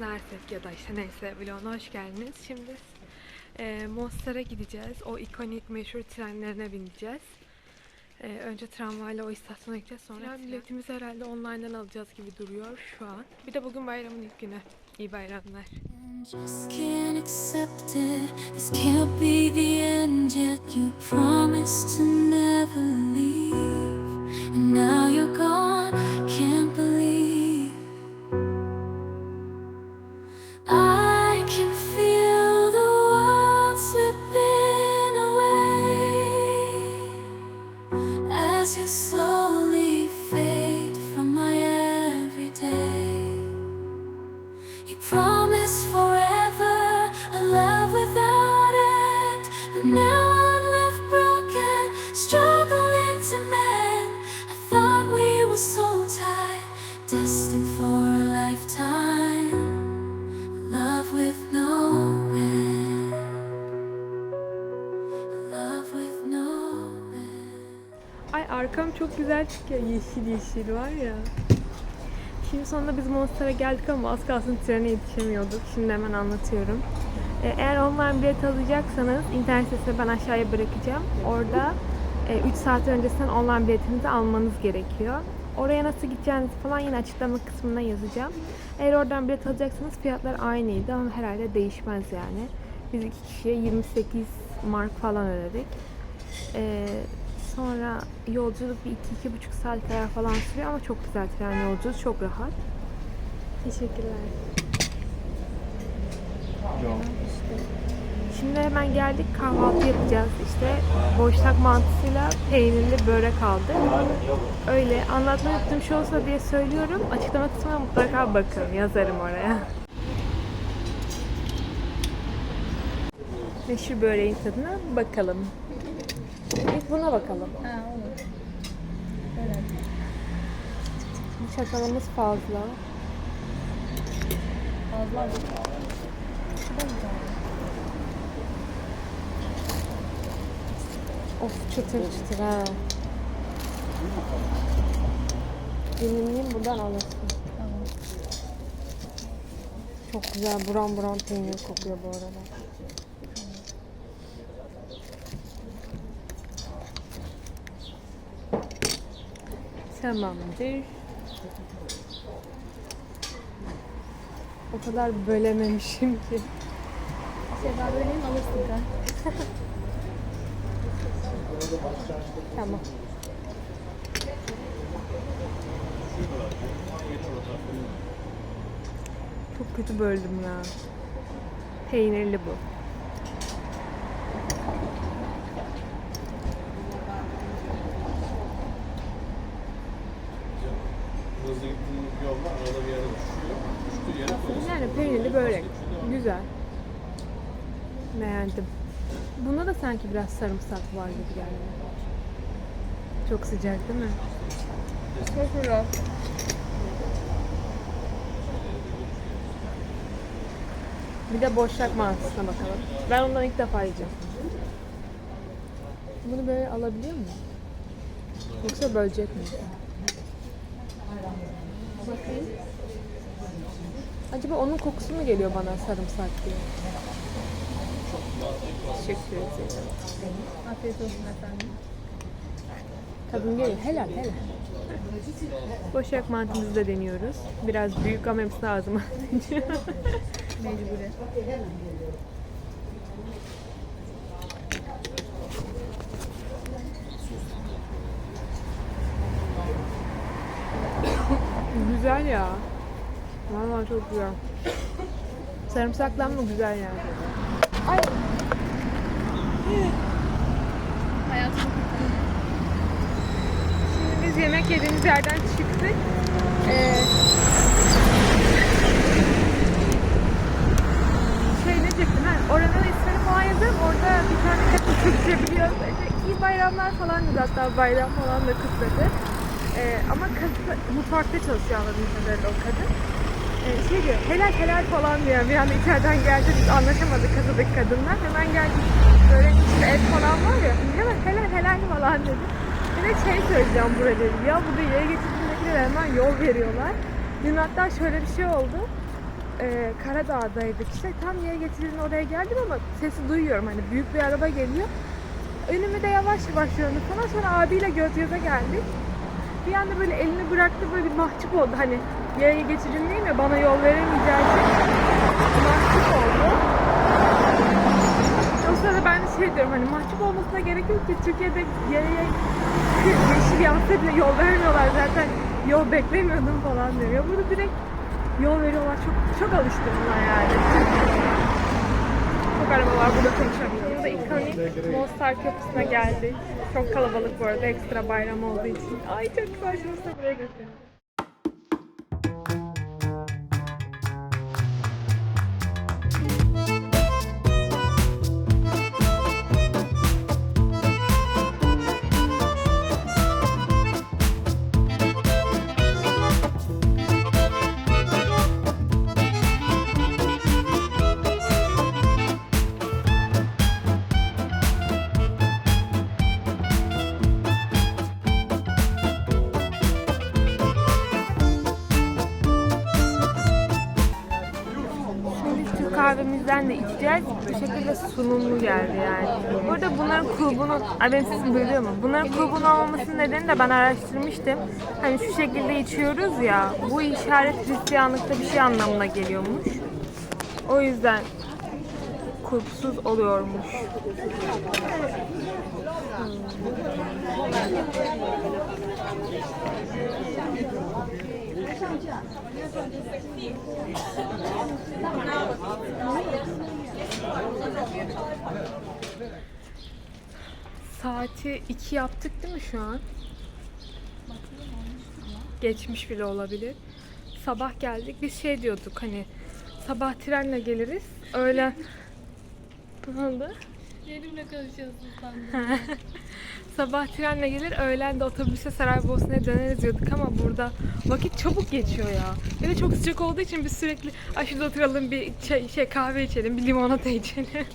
Hersek ya da işte neyse vloguna hoş geldiniz. Şimdi e, Mostar'a gideceğiz. O ikonik meşhur trenlerine bineceğiz. E, önce tramvayla o istasyona gideceğiz. Sonra tren biletimizi herhalde online'dan alacağız gibi duruyor şu an. Bir de bugün bayramın ilk günü. İyi bayramlar. Just can't accept it. This can't be the end yet. You promised to never arkam çok güzel çıkıyor. Yeşil yeşil var ya. Şimdi sonunda biz Monster'a geldik ama az kalsın trene yetişemiyorduk. Şimdi hemen anlatıyorum. Ee, Eğer online bilet alacaksanız internet sitesine ben aşağıya bırakacağım. Orada 3 saat öncesinden online biletinizi almanız gerekiyor. Oraya nasıl gideceğinizi falan yine açıklama kısmına yazacağım. Eğer oradan bilet alacaksanız fiyatlar aynıydı ama herhalde değişmez yani. Biz iki kişiye 28 mark falan ödedik. Ee, sonra yolculuk bir iki, iki buçuk saat kadar falan sürüyor ama çok güzel tren yolculuğu, çok rahat. Teşekkürler. Şimdi hemen geldik kahvaltı yapacağız işte. Boşnak mantısıyla peynirli börek aldık. Öyle anlatmayı unuttuğum şey olsa diye söylüyorum. Açıklama kısmına mutlaka bakın. Yazarım oraya. Meşhur böreğin tadına bakalım. İlk buna bakalım. Ha olur. Çatalımız fazla. Fazla güzel. Of çıtır çıtır ha. Dilimliyim buradan alırsın. Tamam. Çok güzel buram buram peynir kokuyor bu arada. Tamamdır. O kadar bölememişim ki. Seda böreğini alırsın kan. Tamam. Çok kötü böldüm ya. Peynirli bu. Peynirli börek. Güzel. Beğendim. Bunda da sanki biraz sarımsak var gibi geldi. Çok sıcak değil mi? Çok güzel. Bir de boşnak mantısına bakalım. Ben ondan ilk defa yiyeceğim. Bunu böyle alabiliyor muyum? Yoksa bölecek mi? Bakayım. Acaba onun kokusu mu geliyor bana sarımsak diye? Teşekkür ederim. Afiyet olsun efendim. Tadım geliyor. Helal helal. Boşak mantımızı da deniyoruz. Biraz büyük ama hepsini ağzıma atacağım. Mecburi. güzel ya. Vallahi çok güzel. Sarımsaklan mı güzel yani? Ay kurtardı. Şimdi biz yemek yediğimiz yerden çıktık. Ee, şey ne diyecektim ha? Oranın ismini falan yazıyorum. Orada bir tane kadın Türkçe. Böyle iyi bayramlar falan dedi hatta bayram falan da kutladı. Ee, ama kız mutfakta çalışıyor anladığım kadarıyla o kadın. Ee, şey diyor helal helal falan diyor. Bir anda içeriden geldi biz anlaşamadık kasadaki kadınlar. Hemen geldik böyle içinde et falan var ya. Hemen helal helal falan dedi. Bir de şey söyleyeceğim burada. Ya burada yaya geçidindekilere hemen yol veriyorlar. Dün hatta şöyle bir şey oldu. Ee, Karadağ'daydık işte. Tam yaya geçidinin oraya geldim ama sesi duyuyorum. Hani büyük bir araba geliyor. Önümü de yavaş yavaş yöndü falan. Sonra abiyle göz göze geldik. Bir anda böyle elini bıraktı böyle bir mahcup oldu. Hani yaya geçidindeyim ya bana yol veremeyeceği için mahcup oldu. O sırada ben de şey diyorum hani mahcup olmasına gerek yok ki Türkiye'de yaya yeşil yansa bile yol vermiyorlar zaten yol beklemiyordum falan diyor. Ya burada direkt yol veriyorlar çok çok alıştım buna yani. Çok araba var burada konuşamıyorum. Burada ikonik Mostar Köprüsü'ne geldik. Çok kalabalık bu arada ekstra bayram olduğu için. Ay çok da buraya götürüyorum. Kahvemizden de içeceğiz. Bu şekilde sunumlu geldi yani. Burada bunların kulbunun, ay benim sesim duyuluyor mu? Bunların kulbun olmamasının nedeni de ben araştırmıştım. Hani şu şekilde içiyoruz ya, bu işaret Hristiyanlıkta bir şey anlamına geliyormuş. O yüzden kulpsuz oluyormuş. Saati 2 yaptık değil mi şu an? Geçmiş bile olabilir. Sabah geldik. Biz şey diyorduk hani sabah trenle geliriz. Öğlen ne oldu? Yerimle konuşuyorsun sandım. Sabah trenle gelir, öğlen de otobüse Saraybosna'ya döneriz diyorduk ama burada vakit çabuk geçiyor ya. Bir de çok sıcak olduğu için biz sürekli Ay şurada oturalım bir çay, şey kahve içelim, bir limonata içelim.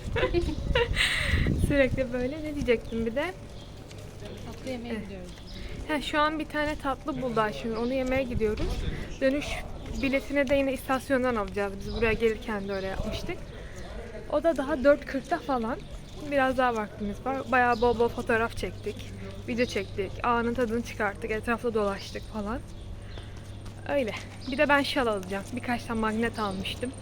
sürekli böyle ne diyecektim bir de? Tatlı yemeğe gidiyoruz. Ha, şu an bir tane tatlı buldu şimdi onu yemeye gidiyoruz. Dönüş biletini de yine istasyondan alacağız. Biz buraya gelirken de öyle yapmıştık. O da daha 4.40'da falan. Biraz daha vaktimiz var. Bayağı bol bol fotoğraf çektik. Video çektik. Anın tadını çıkarttık. Etrafta dolaştık falan. Öyle. Bir de ben şal alacağım. Birkaç tane magnet almıştım.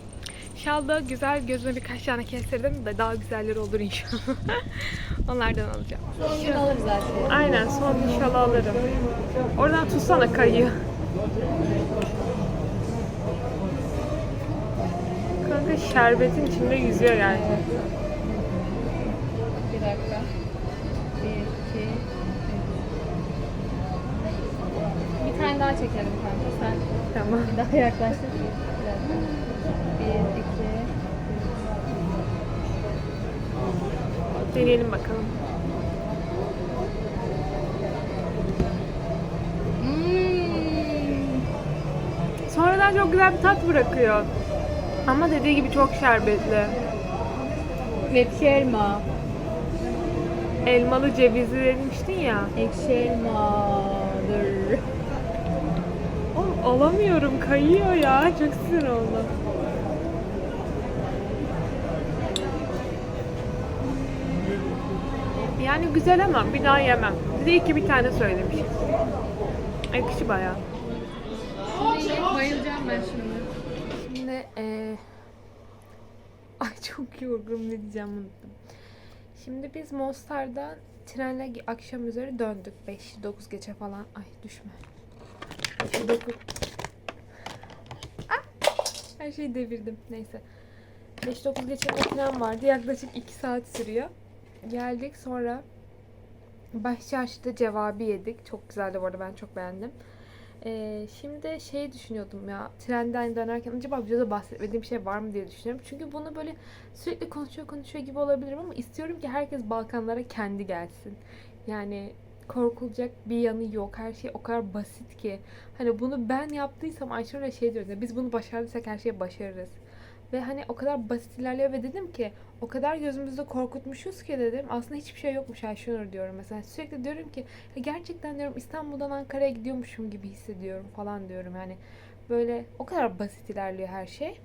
Şal da güzel. Gözüme birkaç tane kestirdim de daha güzelleri olur inşallah. Onlardan alacağım. Şimdi alırız şeyi. Aynen son bir şal alırım. Oradan tutsana kayıyor. Kanka şerbetin içinde yüzüyor yani. Tane daha çekelim kanka. Sen Tamam. daha yaklaştın. Bir iki, Deneyelim bakalım. Hmm. Sonradan çok güzel bir tat bırakıyor. Ama dediği gibi çok şerbetli. Ekşi elma. Elmalı cevizli demiştin ya. Ekşi elmadır. Alamıyorum kayıyor ya. Çok sinir oldum. Yani güzel ama bir daha yemem. Bir de iki bir tane söylemişim. Ekşi bayağı. Bayılacağım ben şimdi. Şimdi eee Ay çok yorgunum ne diyeceğim unuttum. Şimdi biz Mostar'dan trenle akşam üzeri döndük. 5-9 geçe falan. Ay düşme. 9! Her şeyi devirdim. Neyse. 5-9 geçe bir tren vardı. Yaklaşık 2 saat sürüyor. Geldik sonra Başçarşı'da cevabı yedik. Çok güzeldi bu arada ben çok beğendim. Ee, şimdi şey düşünüyordum ya trenden dönerken acaba videoda bahsetmediğim şey var mı diye düşünüyorum. Çünkü bunu böyle sürekli konuşuyor konuşuyor gibi olabilirim ama istiyorum ki herkes Balkanlara kendi gelsin. Yani korkulacak bir yanı yok. Her şey o kadar basit ki. Hani bunu ben yaptıysam Ayşe'yle şey diyoruz ya biz bunu başardıysak her şeyi başarırız. Ve hani o kadar basit ilerliyor ve dedim ki o kadar gözümüzde korkutmuşuz ki dedim. Aslında hiçbir şey yokmuş Ayşenur diyorum mesela. Sürekli diyorum ki "Ya gerçekten diyorum İstanbul'dan Ankara'ya gidiyormuşum gibi hissediyorum falan diyorum. Yani böyle o kadar basit ilerliyor her şey.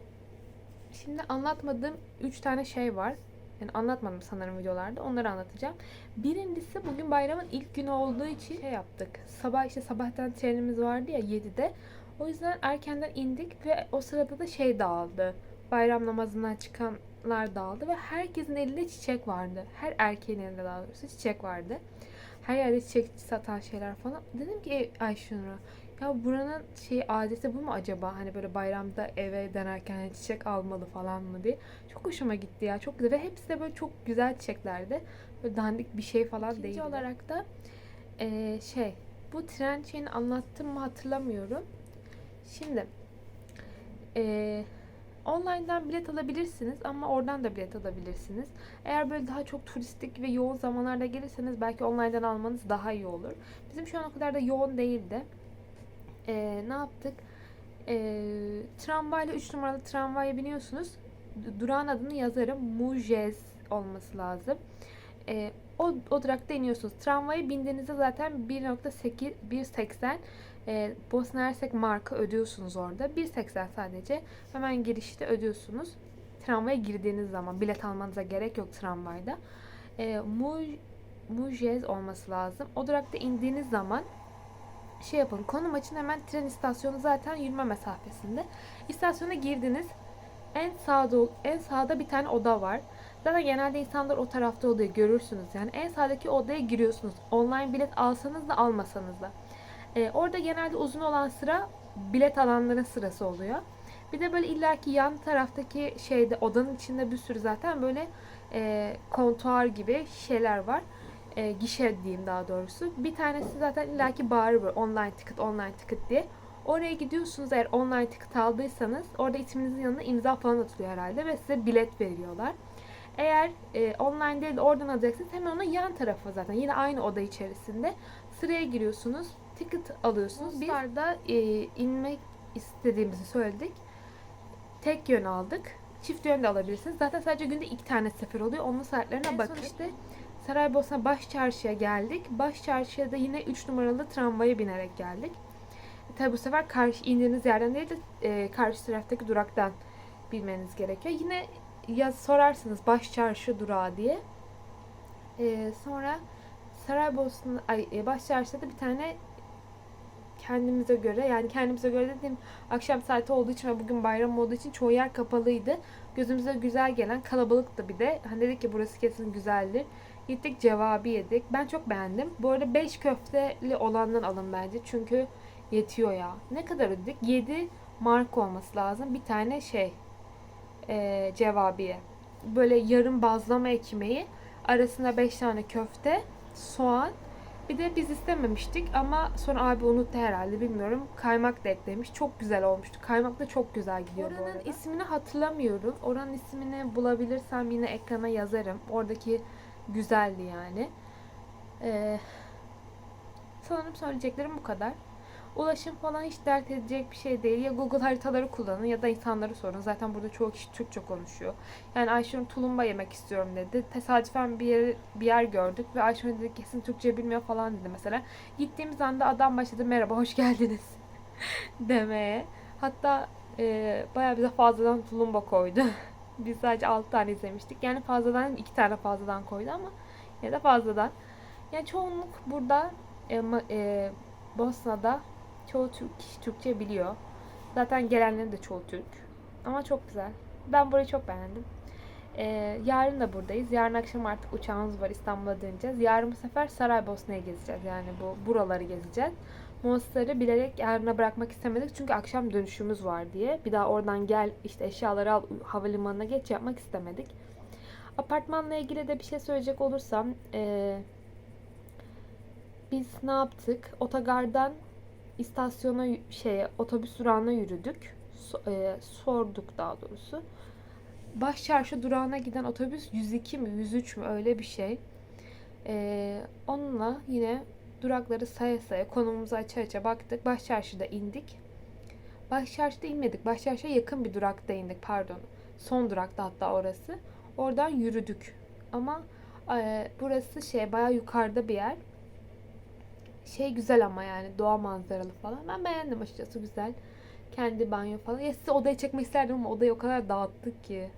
Şimdi anlatmadığım 3 tane şey var. Yani anlatmadım sanırım videolarda. Onları anlatacağım. Birincisi bugün bayramın ilk günü olduğu için şey yaptık. Sabah işte sabahtan trenimiz vardı ya 7'de. O yüzden erkenden indik ve o sırada da şey dağıldı. Bayram namazından çıkanlar dağıldı ve herkesin elinde çiçek vardı. Her erkeğin elinde daha doğrusu çiçek vardı. Her yerde çiçek satan şeyler falan. Dedim ki "E, Ayşenur'a ya buranın şey adeti bu mu acaba? Hani böyle bayramda eve dönerken hani çiçek almalı falan mı diye. Çok hoşuma gitti ya. Çok güzel ve hepsi de böyle çok güzel çiçeklerdi. Böyle dandik bir şey falan değil. olarak da eee, şey bu tren şeyini anlattım mı hatırlamıyorum. Şimdi eee online'dan bilet alabilirsiniz ama oradan da bilet alabilirsiniz. Eğer böyle daha çok turistik ve yoğun zamanlarda gelirseniz belki online'dan almanız daha iyi olur. Bizim şu an o kadar da yoğun değildi. Ee, ne yaptık? Ee, tramvayla 3 numaralı tramvaya biniyorsunuz. Durağın adını yazarım. Mujez olması lazım. Ee, o, o durakta iniyorsunuz. Tramvaya bindiğinizde zaten 1.8 1.80 e, Bosna Hersek marka ödüyorsunuz orada. 1.80 sadece. Hemen girişte ödüyorsunuz. Tramvaya girdiğiniz zaman bilet almanıza gerek yok tramvayda. E, Muj, Mujez olması lazım. O durakta indiğiniz zaman şey yapın. Konum açın hemen tren istasyonu zaten yürüme mesafesinde. İstasyona girdiniz. En sağda en sağda bir tane oda var. Zaten genelde insanlar o tarafta oluyor görürsünüz. Yani en sağdaki odaya giriyorsunuz. Online bilet alsanız da almasanız da. Ee, orada genelde uzun olan sıra bilet alanların sırası oluyor. Bir de böyle illaki yan taraftaki şeyde odanın içinde bir sürü zaten böyle e, kontuar gibi şeyler var. E, gişe diyeyim daha doğrusu. Bir tanesi zaten illaki bağırır online ticket, online ticket diye. Oraya gidiyorsunuz eğer online ticket aldıysanız orada isminizin yanına imza falan atılıyor herhalde ve size bilet veriyorlar. Eğer e, online değil de oradan alacaksınız hemen onun yan tarafı zaten yine aynı oda içerisinde sıraya giriyorsunuz ticket alıyorsunuz. Biz da e, inmek istediğimizi söyledik. Tek yön aldık. Çift yön de alabilirsiniz. Zaten sadece günde iki tane sefer oluyor. Onun saatlerine bakın. işte Saraybosna Baş Çarşı'ya geldik. Baş Çarşı'ya da yine 3 numaralı tramvaya binerek geldik. Tabi bu sefer karşı indiğiniz yerden değil de e, karşı taraftaki duraktan bilmeniz gerekiyor. Yine ya sorarsınız Baş Çarşı durağı diye. E, sonra Saraybosna ay e, Baş Çarşı'da da bir tane kendimize göre yani kendimize göre dediğim akşam saati olduğu için ve bugün bayram olduğu için çoğu yer kapalıydı. Gözümüze güzel gelen kalabalıktı bir de. Hani dedik ki burası kesin güzeldir. Gittik cevabı yedik. Ben çok beğendim. Bu arada 5 köfteli olandan alın bence. Çünkü yetiyor ya. Ne kadar ödedik? 7 mark olması lazım. Bir tane şey e, cevabiye. Böyle yarım bazlama ekmeği. Arasında 5 tane köfte, soğan. Bir de biz istememiştik ama sonra abi unuttu herhalde bilmiyorum. Kaymak da eklemiş. Çok güzel olmuştu. Kaymak da çok güzel gidiyor bu Oranın arada. ismini hatırlamıyorum. Oranın ismini bulabilirsem yine ekrana yazarım. Oradaki güzeldi yani. Ee, sanırım söyleyeceklerim bu kadar. Ulaşım falan hiç dert edecek bir şey değil. Ya Google haritaları kullanın ya da insanları sorun. Zaten burada çoğu kişi Türkçe konuşuyor. Yani Ayşenur tulumba yemek istiyorum dedi. Tesadüfen bir yer, bir yer gördük ve Ayşenur dedi kesin Türkçe bilmiyor falan dedi mesela. Gittiğimiz anda adam başladı merhaba hoş geldiniz demeye. Hatta e, bayağı bize fazladan tulumba koydu. Biz sadece 6 tane izlemiştik. Yani fazladan 2 tane fazladan koydu ama ya da fazladan. Yani çoğunluk burada e, e, Bosna'da çoğu Türk kişi Türkçe biliyor. Zaten gelenlerin de çoğu Türk. Ama çok güzel. Ben burayı çok beğendim. Ee, yarın da buradayız. Yarın akşam artık uçağımız var. İstanbul'a döneceğiz. Yarın bu sefer Saraybosna'yı gezeceğiz. Yani bu buraları gezeceğiz. Mostar'ı bilerek yarına bırakmak istemedik. Çünkü akşam dönüşümüz var diye. Bir daha oradan gel işte eşyaları al havalimanına geç yapmak istemedik. Apartmanla ilgili de bir şey söyleyecek olursam ee, biz ne yaptık? Otogardan istasyona y- şeye otobüs durağına yürüdük. So- e, sorduk daha doğrusu. Baş çarşı durağına giden otobüs 102 mi 103 mü öyle bir şey. E, onunla yine durakları saya saya konumumuzu aça aça baktık. Baş çarşıda indik. Baş çarşıda inmedik. Baş çarşıya yakın bir durakta indik pardon. Son durakta hatta orası. Oradan yürüdük. Ama e, burası şey bayağı yukarıda bir yer. Şey güzel ama yani doğa manzaralı falan. Ben beğendim açıkçası güzel. Kendi banyo falan. Ya size odayı çekmek isterdim ama odayı o kadar dağıttık ki.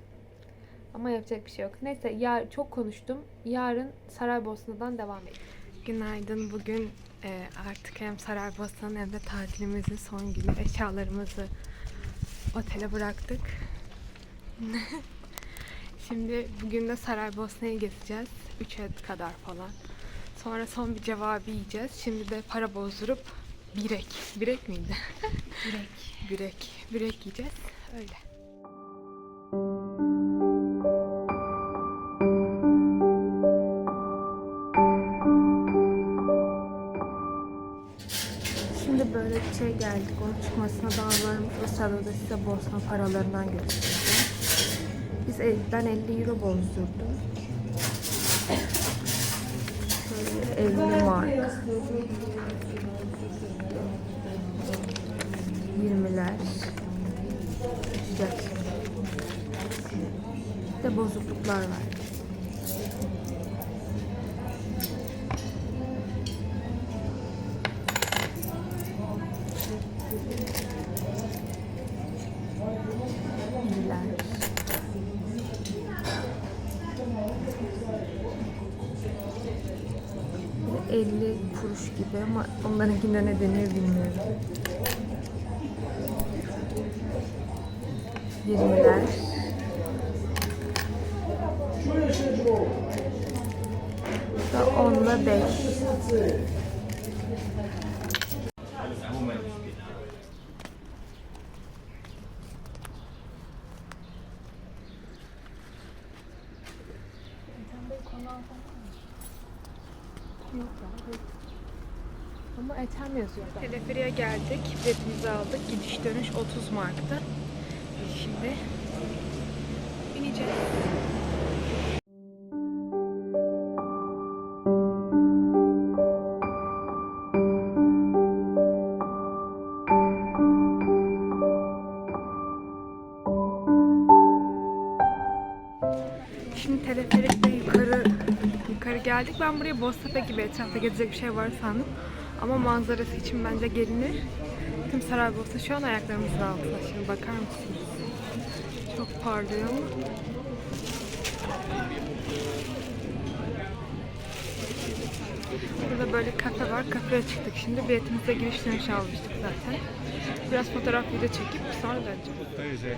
Ama yapacak bir şey yok. Neyse yar, çok konuştum. Yarın Saraybosna'dan devam edelim. Günaydın. Bugün e, artık hem Saraybosna'nın hem de tatilimizin son günü. Eşyalarımızı otele bıraktık. Şimdi bugün de Saraybosna'yı gezeceğiz. 3'e kadar falan. Sonra son bir cevabı yiyeceğiz. Şimdi de para bozdurup birek. Birek miydi? birek. Birek. Birek yiyeceğiz. Öyle. Şey geldik. Onun çıkmasına daha varmış. O sırada da size Bosna paralarından göstereceğim. Biz ben 50 euro bozdurdum. Şöyle 50 mark. 20'ler. Güzel. Bir de bozukluklar var. Gibi ama onlarınkinde ne deniyor bilmiyorum. 20'ler. Da 10'la 5. Yok ya. Ethem yazıyor. Teleferiye geldik. Biletimizi aldık. Gidiş dönüş 30 marktı. Şimdi bineceğiz. Şimdi teleferikle yukarı yukarı geldik. Ben buraya Boztepe gibi etrafta gezecek bir şey var sandım. Ama manzarası için bence gelinir. Tüm Saraybosna şu an ayaklarımızın altında. Şimdi bakar mısınız? Çok parlıyor ama. Burada böyle kafe var. Kafeye çıktık şimdi. Biletimize giriş dönüş almıştık zaten. Biraz fotoğraf video çekip sonra döneceğim. paese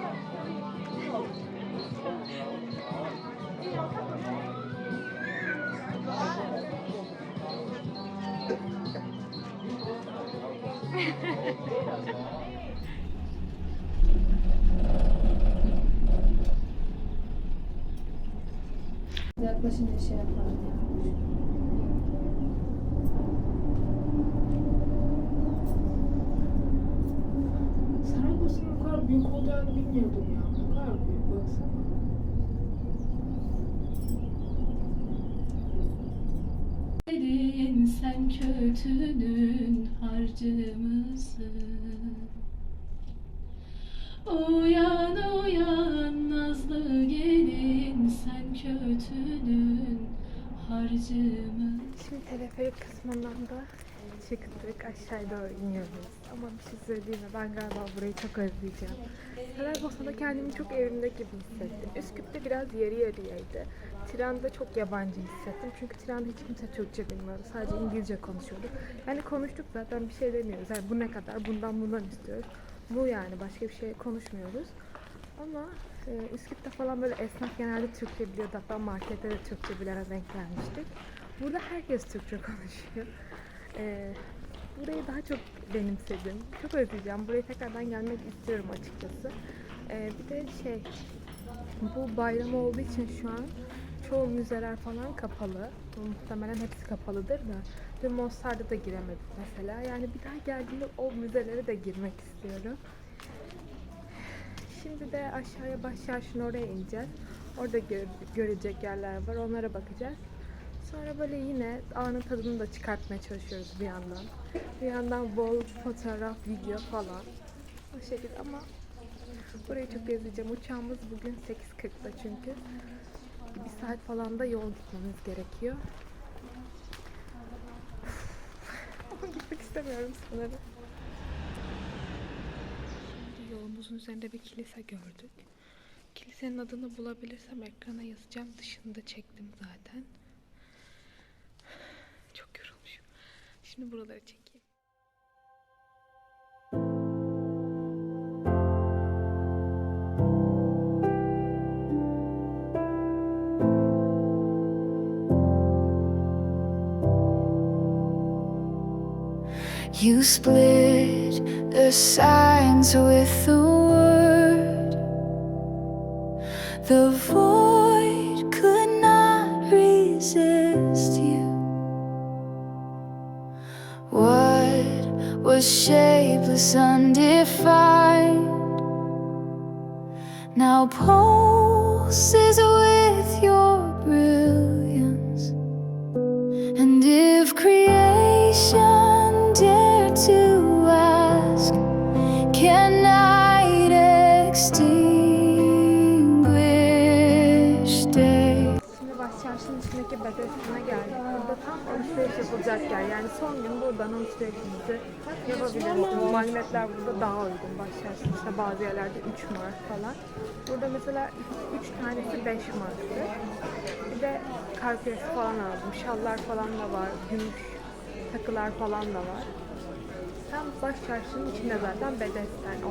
Yaklaşınca şey yaparım ya. Saraybosna'nın bu kadar büyük olacağını bilmiyordum ya. Ne kadar büyük baksana. Sen kötünün harcı mısın? Uyan uyan nazlı gelin sen kötünün harcı mısın? Şimdi teleferik kısmından da çıktık. Aşağıya doğru iniyoruz. Ama bir şey söyleyeyim mi? Ben galiba burayı çok özleyeceğim. Saraybosna'da kendimi çok evimde gibi hissettim. Üsküp'te biraz yarı yarıyaydı. Tiran'da çok yabancı hissettim. Çünkü Tiran'da hiç kimse Türkçe bilmiyordu. Sadece İngilizce konuşuyorduk. Yani konuştuk zaten bir şey demiyoruz. Yani bu ne kadar? Bundan bundan istiyoruz. Bu yani. Başka bir şey konuşmuyoruz. Ama e, Üsküp'te falan böyle esnaf genelde Türkçe biliyordu. Hatta markette de Türkçe bilene denk gelmiştik. Burada herkes Türkçe konuşuyor. E, burayı daha çok benimsedim. Çok özleyeceğim. Buraya tekrardan gelmek istiyorum açıkçası. E, bir de şey, bu bayram olduğu için şu an çoğu müzeler falan kapalı. Muhtemelen hepsi kapalıdır da. Dün Mostar'da da giremedik mesela. Yani bir daha geldiğimde o müzelere de girmek istiyorum. Şimdi de aşağıya baş çarşının oraya ineceğiz. Orada gör- görecek yerler var. Onlara bakacağız. Sonra böyle yine anın tadını da çıkartmaya çalışıyoruz bir yandan. Bir yandan bol fotoğraf, video falan. O şekilde ama burayı çok gezeceğim. Uçağımız bugün 8.40'da çünkü. Bir saat falan da yol gitmemiz gerekiyor. Ama gitmek istemiyorum sanırım. Şimdi yolumuzun üzerinde bir kilise gördük. Kilisenin adını bulabilirsem ekrana yazacağım. Dışında çektim zaten. Çok yorulmuşum. Şimdi buraları çekeyim. You split the signs with the word. The void could not resist you. What was shapeless, undefined, now pulses with your brilliance. Bethesda'na geldik. Burada tam alışveriş yapılacak yer. Yani son gün buradan alışverişimizi yapabiliriz. Magnetler burada daha uygun. Baş Çarşı'nın işte bazı yerlerde 3 mark falan. Burada mesela 3 tanesi 5 marktı. Bir de kar küresi falan aldım. Şallar falan da var. Gümüş takılar falan da var. Tam Baş Çarşı'nın içinde zaten. Yani